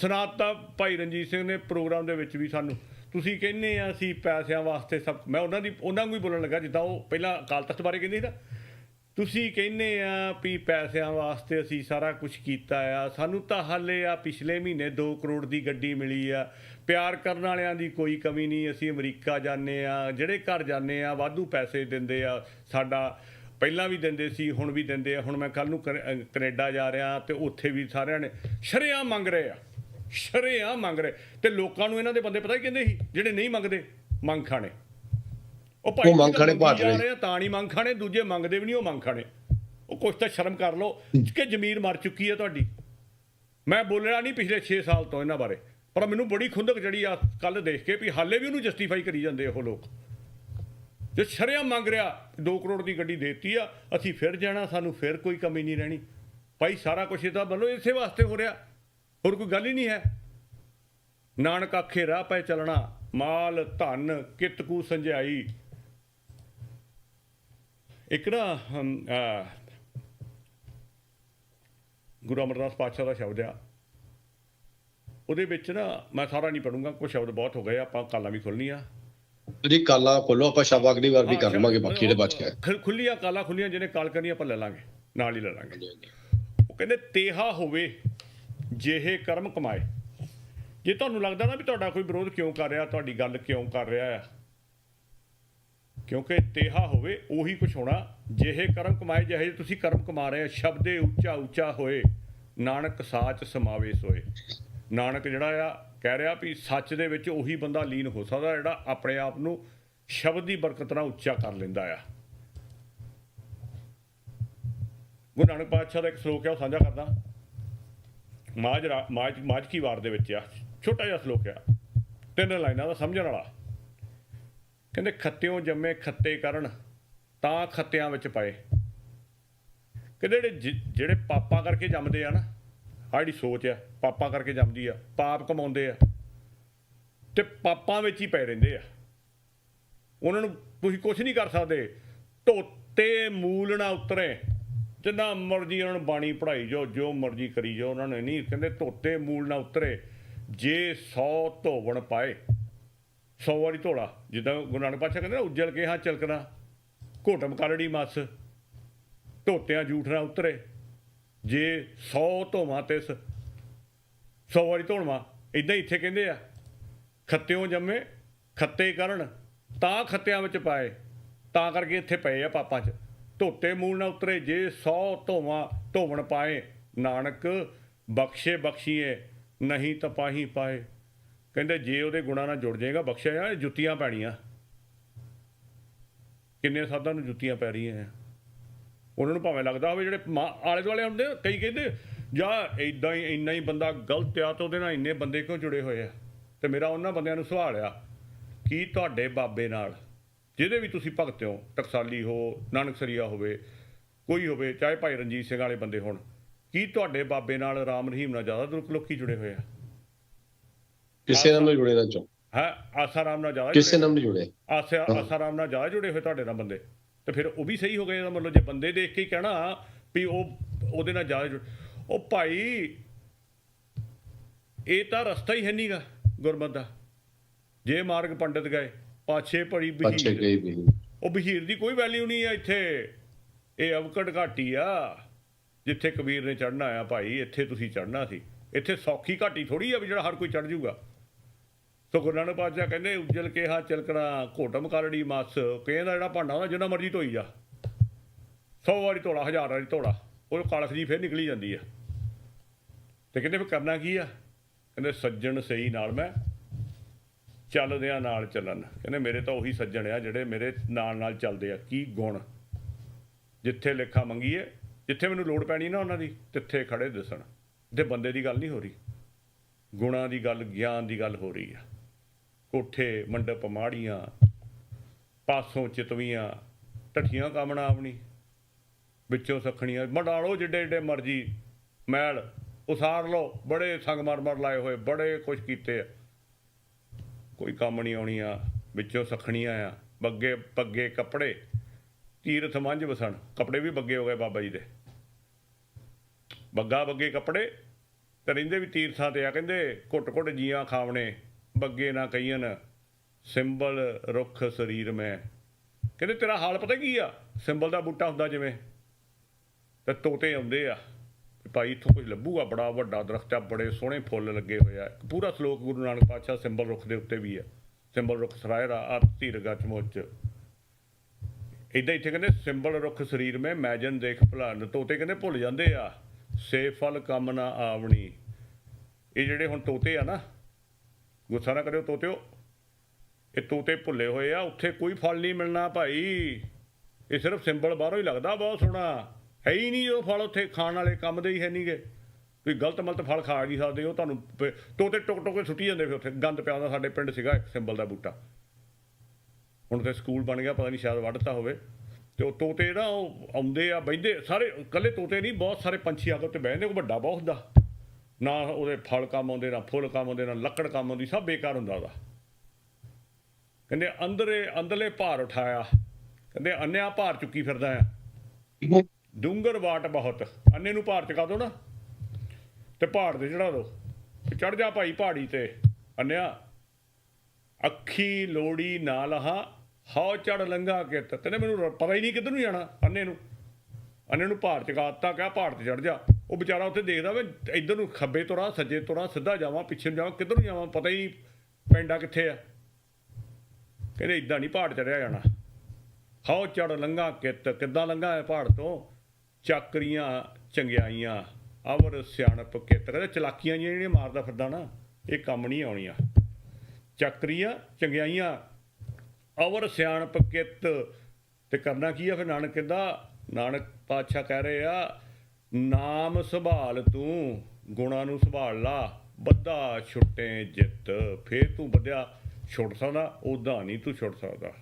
ਸੁਣਾਤਾ ਭਾਈ ਰਣਜੀਤ ਸਿੰਘ ਨੇ ਪ੍ਰੋਗਰਾਮ ਦੇ ਵਿੱਚ ਵੀ ਸਾਨੂੰ। ਤੁਸੀਂ ਕਹਿੰਦੇ ਆ, ਅਸੀਂ ਪੈਸਿਆਂ ਵਾਸਤੇ ਸਭ, ਮੈਂ ਉਹਨਾਂ ਦੀ, ਉਹਨਾਂ ਨੂੰ ਹੀ ਬੋਲਣ ਲੱਗਾ, ਜਿੱਦਾਂ ਉਹ ਪਹਿਲਾਂ ਅਕਾਲ ਤਖਤ ਬਾਰੇ ਕਹਿੰਦੇ ਸੀ ਨਾ। ਤੁਸੀਂ ਕਹਿੰਦੇ ਆ ਵੀ ਪੈਸਿਆਂ ਵਾਸਤੇ ਅਸੀਂ ਸਾਰਾ ਕੁਝ ਕੀਤਾ ਆ। ਸਾਨੂੰ ਤਾਂ ਹਾਲੇ ਆ ਪਿਛਲੇ ਮਹੀਨੇ 2 ਕਰੋੜ ਦੀ ਗੱਡੀ ਮਿਲੀ ਆ। ਪਿਆਰ ਕਰਨ ਵਾਲਿਆਂ ਦੀ ਕੋਈ ਕਮੀ ਨਹੀਂ, ਅਸੀਂ ਅਮਰੀਕਾ ਜਾਂਦੇ ਆ, ਜਿਹੜੇ ਘਰ ਜਾਂਦੇ ਆ, ਵਾਧੂ ਪੈਸੇ ਦਿੰਦੇ ਆ। ਸਾਡਾ ਪਹਿਲਾਂ ਵੀ ਦਿੰਦੇ ਸੀ, ਹੁਣ ਵੀ ਦਿੰਦੇ ਆ। ਹੁਣ ਮੈਂ ਕੱਲ ਨੂੰ ਕੈਨੇ- ਅਹ ਕੈਨੇਡਾ ਜਾ ਰਿਹਾ ਤੇ ਉੱਥੇ ਵੀ ਸਾਰਿਆਂ ਨੇ ਸ਼ਰੇਆਮ ਮੰਗ ਰਹੇ ਆ। ਸ਼ਰੇਆਮ ਮੰਗ ਰਹੇ। ਤੇ ਲੋਕਾਂ ਨੂੰ ਇਹਨਾਂ ਦੇ ਬੰਦੇ ਪਤਾ ਕੀ ਕਹਿੰਦੇ ਸੀ ਜਿਹੜੇ ਨਹੀਂ ਮੰਗਦੇ ਮੰਗ ਖਾਣੇ। ਉਹ ਉਹ ਮੰਗ ਖਾਣੇ ਮੰਗੀ ਭਾਟ ਜਾ ਰਹੇ। ਤਾਂ ਨਹੀਂ ਮੰਗ ਖਾਣੇ ਦੂਜੇ ਮੰਗਦੇ ਵੀ ਨਹੀਂ ਉਹ ਮੰਗ ਖਾਣੇ। ਉਹ ਕੁਛ ਤਾਂ ਸ਼ਰਮ ਕਰ ਲਓ ਕਿ ਜ਼ਮੀਰ ਮਰ ਚੁੱਕੀ ਹੈ ਤੁਹਾਡੀ। ਮੈਂ ਬੋਲਿਆ ਨਹੀਂ ਪਿਛਲੇ 6 ਸਾਲ ਤੋਂ ਇਹਨਾਂ ਬਾਰੇ ਪਰ ਮੈਨੂੰ ਬੜੀ ਖੁੰਦਕ ਚੜੀ ਆ ਕੱਲ ਦੇਖ ਕੇ ਵੀ ਹਾਲੇ ਵੀ ਉਹਨੂੰ ਜਸਟੀਫਾਈ ਕਰੀ ਜਾਂਦੇ ਉਹ ਲੋਕ। ਜੇ ਸ਼ਰਿਆ ਮੰਗ ਰਿਹਾ 2 ਕਰੋੜ ਦੀ ਗੱਡੀ ਦੇਤੀ ਆ ਅਸੀਂ ਫਿਰ ਜਾਣਾ ਸਾਨੂੰ ਫਿਰ ਕੋਈ ਕਮੀ ਨਹੀਂ ਰਹਿਣੀ। ਭਾਈ ਸਾਰਾ ਕੁਝ ਇਹ ਤਾਂ ਬੰਨੋ ਇਸੇ ਵਾਸਤੇ ਹੋ ਰਿਹਾ। ਹੋਰ ਕੋਈ ਗੱਲ ਹੀ ਨਹੀਂ ਹੈ। ਨਾਨਕ ਆਖੇ ਰਾਹ ਪੈ ਚੱਲਣਾ ਮਾਲ ਧਨ ਕਿਤਕੂ ਸੰਜਾਈ ਇੱਕ ਨਾ ਗੁਰੂ ਅਮਰਦਾਸ ਪਾਤਸ਼ਾਹ ਦਾ ਸ਼ਬਦ ਆ। ਉਹਦੇ ਵਿੱਚ ਨਾ ਮੈਂ ਸਾਰਾ ਨਹੀਂ ਪੜੂੰਗਾ ਕੁਝ ਸ਼ਬਦ ਬਹੁਤ ਹੋ ਗਏ ਆਪਾਂ ਕਾਲਾਂ ਵੀ ਖੋਲਣੀਆਂ ਜੀ ਕਾਲਾ ਖੋਲੋ ਆਪਾਂ ਸ਼ਬ ਅਗਲੀ ਵਾਰ ਵੀ ਕਰ ਲਵਾਂਗੇ ਬਾਕੀ ਦੇ ਬਚ ਗਿਆ ਖੁ- ਖੁੱਲੀਆਂ ਕਾਲਾਂ ਖੁੱਲੀਆਂ ਜਿਹਨੇ ਕਾਲ ਕਰਨੀ ਆਪਾਂ ਲੈ ਲਾਂਗੇ ਨਾਲ ਹੀ ਲੈ ਲਾਂਗੇ। ਉਹ ਕਹਿੰਦੇ ਤੇਹਾ ਹੋਵੇ ਜਿਹੇ ਕਰਮ ਕਮਾਏ। ਜੇ ਤੁਹਾਨੂੰ ਲੱਗਦਾ ਨਾ ਵੀ ਤੁਹਾਡਾ ਕੋਈ ਵਿਰੋਧ ਕਿਉਂ ਕਰ ਰਿਹਾ, ਤੁਹਾਡੀ ਗੱਲ ਕਿਉਂ ਕਰ ਰਿਹਾ ਆ, ਕਿਉਂਕਿ ਤੇਹਾ ਹੋਵੇ, ਉਹੀ ਕੁਝ ਹੋਣਾ। ਜਿਹੇ ਕਰਮ ਕਮਾਏ, ਜਿਹੇ ਜਿਹੇ ਤੁਸੀਂ ਕਰਮ ਕਮਾ ਰਹੇ ਆ ਸ਼ਬਦੇ ਉੱਚਾ ਉੱਚਾ ਹੋਏ, ਨਾਨਕ ਸਾਚ ਸਮਾਵੇ ਸੋਏ ਨਾਨਕ ਜਿਹੜਾ ਆ, ਕਹਿ ਰਿਹਾ ਵੀ ਸੱਚ ਦੇ ਵਿੱਚ ਉਹੀ ਬੰਦਾ ਲੀਨ ਹੋ ਸਕਦਾ, ਜਿਹੜਾ ਆਪਣੇ ਆਪ ਨੂੰ ਸ਼ਬਦ ਦੀ ਬਰਕਤ ਨਾਲ ਉੱਚਾ ਕਰ ਲੈਂਦਾ ਆ। ਗੁਰੂ ਨਾਨਕ ਪਾਤਸ਼ਾਹ ਦਾ ਇੱਕ ਸ਼ਲੋਕ ਹੈ ਉਹ ਸਾਂਝਾ ਕਰਦਾ। ਮਾਝ ਰਾ- ਮਾਝ ਮਾਝ ਵਾਰ ਦੇ ਵਿੱਚ ਆ, ਛੋਟਾ ਜਿਹਾ ਸ਼ਲੋਕ ਆ। ਤਿੰਨ ਲਾਈਨਾਂ ਦਾ ਸਮਝਣ ਵਾਲਾ। ਕਹਿੰਦੇ, ਖੱਤਿਓਂ ਜੰਮੇ ਖੱਤੇ ਕਰਨ, ਤਾਂ ਖੱਤਿਆਂ ਵਿੱਚ ਪਏ। ਕਹਿੰਦੇ, ਜਿਹੜੇ ਜਿ- ਜਿਹੜੇ ਪਾਪਾਂ ਕਰਕੇ ਜੰਮਦੇ ਆ ਨਾ ਆ ਜਿਹੜੀ ਸੋਚ ਆ, ਪਾਪਾਂ ਕਰਕੇ ਜੰਮਦੀ ਆ, ਪਾਪ ਕਮਾਉਂਦੇ ਆ, ਤੇ ਪਾਪਾਂ ਵਿੱਚ ਹੀ ਪਏ ਰਹਿੰਦੇ ਆ। ਉਹਨਾਂ ਨੂੰ ਤੁਸੀਂ ਕੁਝ ਨਹੀਂ ਕਰ ਸਕਦੇ। ਧੋਤੇ ਮੂਲ ਨਾ ਉਤਰੇ। ਜਿੰਨਾ ਮਰਜ਼ੀ ਉਹਨਾਂ ਨੂੰ ਬਾਣੀ ਪੜਾਈ ਜਾਓ, ਜੋ ਮਰਜ਼ੀ ਕਰੀ ਜਾਓ, ਉਹਨਾਂ ਨੇ ਨਹੀਂ ਕਹਿੰਦੇ ਧੋਤੇ ਮੂਲ ਨਾ ਉਤਰੇ। ਜੇ 100 ਧੋਵਣ ਪਾਏ 100 ਵਾਰੀ ਧੋਲਾ, ਜਿੱਦਾਂ ਗੁਰੂ ਨਾਨਕ ਪਾਤਸ਼ਾਹ ਕਹਿੰਦੇ ਨਾ, ਉੱਜਲ ਕੇ ਹਾਂ ਚਲਕਣਾ ਘੋਟਮ ਕਰੜੀ ਮਸ, ਧੋਤਿਆਂ ਜੂਠ ਨਾ ਉਤਰੇ। ਜੇ 100 ਧੋਵਾਂ ਤਿਸ 100 ਵਾਰੀ ਧੋਣਵਾ ਇਦਾਂ ਹੀ ਇੱਥੇ ਕਹਿੰਦੇ ਆ, ਖੱਤਿਓਂ ਜੰਮੇ, ਖੱਤੇ ਕਰਨ, ਤਾਂ ਖੱਤਿਆਂ ਵਿੱਚ ਪਾਏ, ਤਾਂ ਕਰਕੇ ਇੱਥੇ ਪਏ ਆ ਪਾਪਾਂ 'ਚ। ਧੋਤੇ ਮੂਲ ਨਾ ਉਤਰੇ ਜੇ 100 ਧੋਵਾਂ ਧੋਵਣ ਪਾਏ ਨਾਨਕ ਬਖਸ਼ੇ ਬਖਸ਼ੀਏ ਨਹੀਂ ਤਪਾਹੀ ਪਾਏ। ਕਹਿੰਦੇ ਜੇ ਉਹਦੇ ਗੁਣਾ ਨਾਲ ਜੁੜ ਜਾਏਗਾ ਬਖਸ਼ਿਆ ਆ ਜੁੱਤੀਆਂ ਪੈਣੀਆਂ। ਕਿੰਨੇ ਸਾਧਾਂ ਨੂੰ ਜੁੱਤੀਆਂ ਪੈ ਰਹੀਆਂ ਆ ਉਹਨਾਂ ਨੂੰ ਭਾਵੇਂ ਲੱਗਦਾ ਹੋਵੇ ਜਿਹੜੇ ਮਾ- ਆਲੇ ਦੁਆਲੇ ਹੁੰਦੇ ਆ, ਕਈ ਕਹਿੰਦੇ ਜਾਂ ਇਦਾਂ ਹੀ ਇੰਨਾ ਹੀ ਬੰਦਾ ਗਲਤ ਆ ਤਾਂ ਉਹਦੇ ਨਾਲ ਇੰਨੇ ਬੰਦੇ ਕਿਉਂ ਜੁੜੇ ਹੋਏ ਆ? ਤੇ ਮੇਰਾ ਉਹਨਾਂ ਬੰਦਿਆਂ ਨੂੰ ਸਵਾਲ ਆ ਕੀ ਤੁਹਾਡੇ ਬਾਬੇ ਨਾਲ ਜਿਹਦੇ ਵੀ ਤੁਸੀਂ ਭਗਤ ਹੋ ਟਕਸਾਲੀ ਹੋ ਨਾਨਕਸਰੀਆ ਹੋਵੇ ਕੋਈ ਹੋਵੇ ਚਾਹੇ ਭਾਈ ਰਣਜੀਤ ਸਿੰਘ ਵਾਲੇ ਬੰਦੇ ਹੋਣ ਕੀ ਤੁਹਾਡੇ ਬਾਬੇ ਨਾਲ ਰਾਮ ਰਹੀਮ ਨਾਲ ਜ਼ਿਆਦਾ ਲੋਕ- ਲੋਕੀ ਜੁੜੇ ਹੋਏ ਆ? ਕਿਸੇ ਨਾਲ ਨਹੀਂ ਜੁੜੇ ਨਾ ਚੋ। ਹੈ ਆਸਾ ਰਾਮ ਨਾਲ ਜ਼ਿਆਦਾ ਕਿਸੇ ਨਾਲ ਨਹੀਂ ਜੁੜੇ। ਆਸਾ ਆਸਾ ਰਾਮ ਨਾਲ ਜ਼ਿਆਦਾ ਜੁੜੇ ਹੋਏ ਤੁਹਾਡੇ ਨਾਲ ਬੰਦੇ? ਤੇ ਫਿਰ ਉਹ ਵੀ ਸਹੀ ਹੋ ਗਏ ਇਹਦਾ ਮਤਲਬ ਜੇ ਬੰਦੇ ਦੇਖ ਕੇ ਹੀ ਕਹਿਣਾ ਵੀ ਉਹ ਉਹਦੇ ਨਾਲ ਜ਼ਿਆਦਾ ਜੁੜ ਉਹ ਭਾਈ ਇਹ ਤਾਂ ਰਸਤਾ ਹੀ ਹੈ ਨਹੀਂਗਾ ਗੁਰਮਤ ਦਾ। ਜੇ ਮਾਰਗ ਪੰਡਤ ਗਏ ਪਾਛੇ ਪੜੀ ਬਹੀਰ। ਗਈ ਵੀ ਉਹ ਬਹੀਰ ਦੀ ਕੋਈ ਵੈਲਿਊ ਨਹੀਂ ਆ ਇੱਥੇ। ਇਹ ਅਵਕੜ ਘਾਟੀ ਆ ਜਿੱਥੇ ਕਬੀਰ ਨੇ ਚੜਨਾ ਆ ਭਾਈ ਇੱਥੇ ਤੁਸੀਂ ਚੜਨਾ ਸੀ। ਇੱਥੇ ਸੌਖੀ ਘਾਟੀ ਥੋੜੀ ਆ ਵੀ ਜਿਹੜਾ ਹਰ ਕੋਈ ਚੜ ਜਾਊਗਾ ਸੋ ਗੁਰੂ ਨਾਨਕ ਪਾਤਸ਼ਾਹ ਕਹਿੰਦੇ ਉੱਜਲ ਕੇ ਹਾ ਚਲਕਣਾ ਘੋਟਮ ਕਰੜੀ ਮਸ। ਕਹਿੰਦਾ ਜਿਹੜਾ ਭਾਂਡਾ ਹੁੰਦਾ ਜਿੰਨਾ ਮਰਜ਼ੀ ਧੋਈ ਜਾ। 100 ਵਾਰੀ ਧੋਲਾ ਹਜ਼ਾਰ ਵਾਰੀ ਧੋਲਾ। ਉਹ ਕਾਲਖ ਜੀ ਫੇਰ ਨਿਕਲੀ ਜਾਂਦੀ ਆ। ਤੇ ਕਹਿੰਦੇ ਫਿਰ ਕਰਨਾ ਕੀ ਆ? ਕਹਿੰਦੇ ਸੱਜਣ ਸਹੀ ਨਾਲ ਮੈਂ ਚੱਲਦਿਆਂ ਨਾਲ ਚੱਲਣ। ਕਹਿੰਦੇ ਮੇਰੇ ਤਾਂ ਉਹੀ ਸੱਜਣ ਆ ਜਿਹੜੇ ਮੇਰੇ ਨਾਲ ਨਾਲ ਚੱਲਦੇ ਆ। ਕੀ ਗੁਣ? ਜਿੱਥੇ ਲੇਖਾ ਮੰਗੀਏ, ਜਿੱਥੇ ਮੈਨੂੰ ਲੋੜ ਪੈਣੀ ਨਾ ਉਹਨਾਂ ਦੀ, ਤਿੱਥੇ ਖੜੇ ਦਿਸਣ। ਤੇ ਬੰਦੇ ਦੀ ਗੱਲ ਨਹੀਂ ਹੋ ਰਹੀ। ਗੁਣਾਂ ਦੀ ਗੱਲ, ਗਿਆਨ ਦੀ ਗੱਲ ਹੋ ਰਹੀ ਆ। ਕੋਠੇ, ਮੰਡਪ ਮਾੜੀਆਂ, ਪਾਸੋਂ ਚਿਤਵੀਆਂ ਟੱਠੀਆਂ ਕਾਮਣਾ ਆਪਣੀ, ਵਿੱਚੋਂ ਸਖਣੀਆਂ। ਮੰਡਾਲੋ ਜਿੱਡੇ ਜਿੱਡੇ ਮਰਜ਼ੀ, ਮਹਿਲ, ਉਸਾਰ ਲਓ, ਬੜੇ ਸੰਗਮਰਮਰ ਲਾਏ ਹੋਏ, ਬੜੇ ਕੁਛ ਕੀਤੇ ਆ। ਕੋਈ ਕੰਮ ਨਹੀਂ ਆਉਣੀ ਆ, ਵਿੱਚੋਂ ਸਖਣੀਆਂ ਆ, ਬੱਗੇ, ਪੱਗੇ ਕੱਪੜੇ, ਤੀਰਥ ਮੰਝ ਵਸਣ, ਕੱਪੜੇ ਵੀ ਬੱਗੇ ਹੋ ਗਏ ਬਾਬਾ ਜੀ ਦੇ। ਬੱਗਾ ਬੱਗੇ ਕੱਪੜੇ, ਤੇ ਰਹਿੰਦੇ ਵੀ ਤੀਰਥਾਂ ਤੇ ਆ, ਕਹਿੰਦੇ ਘੁੱਟ ਘੁੱਟ ਜੀਆਂ ਖਾਵਣੇ, ਬੱਗੇ ਨਾ ਕਹੀਨ ਸਿੰਬਲ ਰੁੱਖ ਸਰੀਰ ਮੈਂ। ਕਹਿੰਦੇ ਤੇਰਾ ਹਾਲ ਪਤਾ ਕੀ ਆ? ਸਿੰਬਲ ਦਾ ਬੂਟਾ ਹੁੰਦਾ ਜਿਵੇਂ, ਤੇ ਤੋਤੇ ਆਉਂਦੇ ਆ। ਭਾਈ ਇੱਥੋਂ ਕੁਝ ਲੱਭੂਗਾ, ਬੜਾ ਵੱਡਾ ਦਰਖਤ ਆ, ਬੜੇ ਸੋਹਣੇ ਫੁੱਲ ਲੱਗੇ ਹੋਏ ਆ। ਪੂਰਾ ਸ਼ਲੋਕ ਗੁਰੂ ਨਾਨਕ ਪਾਤਸ਼ਾਹ ਸਿੰਬਲ ਰੁੱਖ ਦੇ ਉੱਤੇ ਵੀ ਆ। ਸਿੰਬਲ ਰੁੱਖ ਸਰਾਇਰਾ ਆ ਧੀਰਗਾ ਚਮੋਚ। ਇਦਾਂ ਇੱਥੇ ਕਹਿੰਦੇ, ਸਿੰਬਲ ਰੁੱਖ ਸਰੀਰ ਮੈਂ ਮੈਜਨ ਦੇਖ ਭਲਾਨ ਤੋਤੇ ਕਹਿੰਦੇ ਭੁੱਲ ਜਾਂਦੇ ਆ, ਸੇ ਫਲ ਕੰਮ ਨਾ ਆਵਣੀ। ਇਹ ਜਿਹੜੇ ਹੁਣ ਤੋਤੇ ਆ ਨਾ, ਗੁੱਸਾ ਨਾ ਕਰਿਓ ਤੋਤਿਓ। ਇਹ ਤੋਤੇ ਭੁੱਲੇ ਹੋਏ ਆ, ਉੱਥੇ ਕੋਈ ਫਲ ਨਹੀਂ ਮਿਲਣਾ ਭਾਈ। ਇਹ ਸਿਰਫ ਸਿੰਬਲ ਬਾਹਰੋਂ ਹੀ ਲੱਗਦਾ, ਬਹੁਤ ਸੋਹਣਾ। ਹੈ ਹੀ ਨਹੀਂ ਉਹ ਫਲ ਉੱਥੇ ਖਾਣ ਵਾਲੇ ਕੰਮ ਦੇ ਹੀ ਹੈ ਨਹੀਂਗੇ। ਵੀ ਗਲਤ ਮਲਤ ਫਲ ਖਾ ਨਹੀਂ ਸਕਦੇ, ਉਹ ਤੁਹਾਨੂੰ ਪ- ਤੋਤੇ ਟੁਕ ਟੁਕ ਕੇ ਸੁੱਟੀ ਜਾਂਦੇ ਫਿਰ ਉੱਥੇ। ਗੰਦ ਪਿਆ ਹੁੰਦਾ ਸਾਡੇ ਪਿੰਡ ਸੀਗਾ, ਇੱਕ ਸਿੰਬਲ ਦਾ ਬੂਟਾ। ਹੁਣ ਤੇ ਸਕੂਲ ਬਣ ਗਿਆ, ਪਤਾ ਨਹੀਂ ਸ਼ਾਇਦ ਵੱਢਤਾ ਹੋਵੇ। ਤੇ ਉਹ ਤੋਤੇ ਨਾ, ਉਹ ਆਉਂਦੇ ਆ ਬੈਠਦੇ ਸਾਰੇ ਇਕੱਲੇ ਤੋਤੇ ਨਹੀਂ, ਬਹੁਤ ਸਾਰੇ ਪੰਛੀ ਆ ਕੇ ਉੱਤੇ ਬਹਿੰਦੇ, ਉਹ ਵੱਡਾ ਬਹੁਤ ਹੁੰਦਾ। ਨਾ ਉਹਦੇ ਫਲ ਕੰਮ ਆਉਂਦੇ, ਨਾ ਫੁੱਲ ਕੰਮ ਆਉਂਦੇ, ਨਾ ਲੱਕੜ ਕੰਮ ਆਉਂਦੀ, ਸਭ ਬੇਕਾਰ ਹੁੰਦਾ ਉਹਦਾ। ਕਹਿੰਦੇ ਅੰਦਰੇ, ਅੰਦਰਲੇ ਭਾਰ ਉਠਾਇਆ। ਕਹਿੰਦੇ ਅੰਨਿਆ ਭਾਰ ਚੁੱਕੀ ਫਿਰਦਾ ਆ। ਡੂੰਗਰ ਵਾਟ ਬਹੁਤ। ਅੰਨੇ ਨੂੰ ਭਾਰ ਚਕਾ ਦੋ ਨਾ। ਤੇ ਪਹਾੜ ਤੇ ਚੜਾ ਦੋ। ਚੜ ਜਾ ਭਾਈ ਪਹਾੜੀ ਤੇ। ਅੰਨਿਆ, ਅੱਖੀ ਲੋੜੀ ਨਾਲ ਹਾਂ ਹਉ ਚੜ ਲੰਗਾ ਕਿਤ ਕਹਿੰਦੇ ਮੈਨੂੰ ਰ- ਪਤਾ ਹੀ ਨਹੀਂ ਕਿੱਧਰ ਨੂੰ ਜਾਣਾ ਅੰਨੇ ਨੂੰ। ਅੰਨੇ ਨੂੰ ਭਾਰ ਚਕਾਤਾ ਕਿਆ ਪਹਾੜ ਤੇ ਚੜ ਜਾ। ਉਹ ਵਿਚਾਰਾ ਉੱਥੇ ਦੇਖਦਾ ਵੇ, ਇੱਧਰ ਨੂੰ ਖੱਬੇ ਤੁਰਾਂ, ਸੱਜੇ ਤੁਰਾਂ, ਸਿੱਧਾ ਜਾਵਾਂ, ਪਿੱਛੇ ਨੂੰ ਜਾਵਾਂ, ਕਿੱਧਰ ਨੂੰ ਜਾਵਾਂ, ਪਤਾ ਹੀ ਪੈਂਡਾ ਕਿੱਥੇ ਆ। ਕਹਿੰਦੇ ਇਦਾਂ ਨਹੀਂ ਪਹਾੜ ਚੜਿਆ ਜਾਣਾ। ਹਉ ਚੜ ਲੰਗਾ ਕਿਤ ਕਿੱਦਾਂ ਲੰਗਾ ਹੈ ਪਹਾੜ ਤੋਂ? ਚੱਕਰੀਆਂ, ਚੰਗਿਆਈਆਂ, ਅਵਰ ਸਿਆਣਪ ਕਿਤ। ਕਹਿੰਦੇ ਚਲਾਕੀਆਂ ਜਿਹੜੀਆਂ ਮਾਰਦਾ ਫਿਰਦਾ ਨਾ, ਇਹ ਕੰਮ ਨਹੀਂ ਆਉਣੀਆਂ। ਚੱਕਰੀਆਂ, ਚੰਗਿਆਈਆਂ, ਅਵਰ ਸਿਆਣਪ ਕਿਤ। ਤੇ ਕਰਨਾ ਕੀ ਆ ਫਿਰ ਨਾਨਕ ਕਹਿੰਦਾ, ਨਾਨਕ ਪਾਤਸ਼ਾਹ ਕਹਿ ਰਹੇ ਆ, ਨਾਮ ਸੰਭਾਲ ਤੂੰ, ਗੁਣਾਂ ਨੂੰ ਸੰਭਾਲ ਲਾ, ਬੱਧਾ ਛੁੱਟੇ ਜਿੱਤ। ਫੇਰ ਤੂੰ ਵਧਿਆ ਛੁੱਟ ਸਕਦਾ ਉਦਾਂ ਨਹੀਂ ਤੂੰ ਛੁੱਟ ਸਕਦਾ।